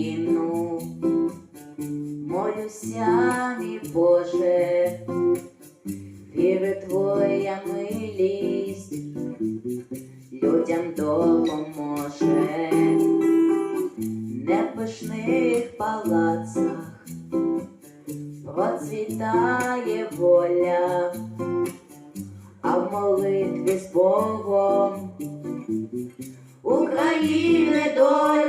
Україну. Молюся, мій Боже, віри твоя милість людям допоможе, не в пишних палацах процвітає воля, а в молитві з Богом України доля,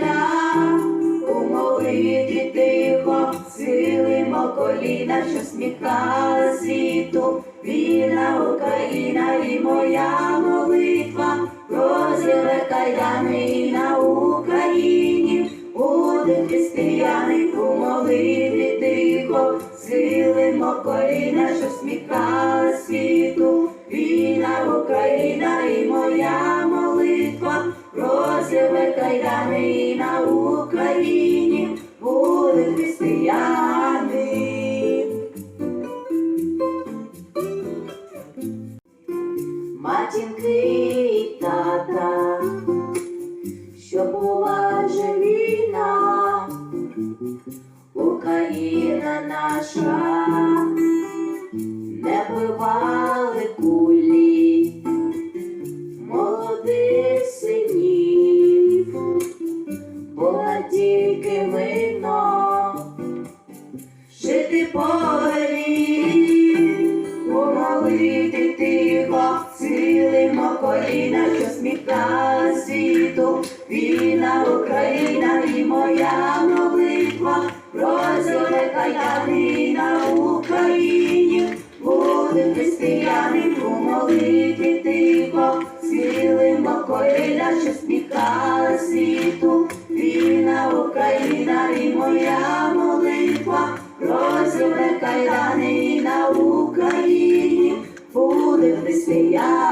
коліна, що сміхала світу, вільна Україна і моя молитва, розірве кайдани і на Україні, буде християни у молитві тихо, схилимо коліна, що сміхала світу, вільна Україна і моя молитва, розірве кайдани і на Україні, І тата, що була же війна, Україна наша, не бивали кулі, молодих синів, була тільки вино, жити повелі, коліна, що сміхала світу, вільна Україна і моя молитва, розірве кайдани на Україні, буде християни у молитві тихо, схилимо коліна, що сміхала світу, вільна Україна і моя молитва, розірве кайдани на Україні, буде християни.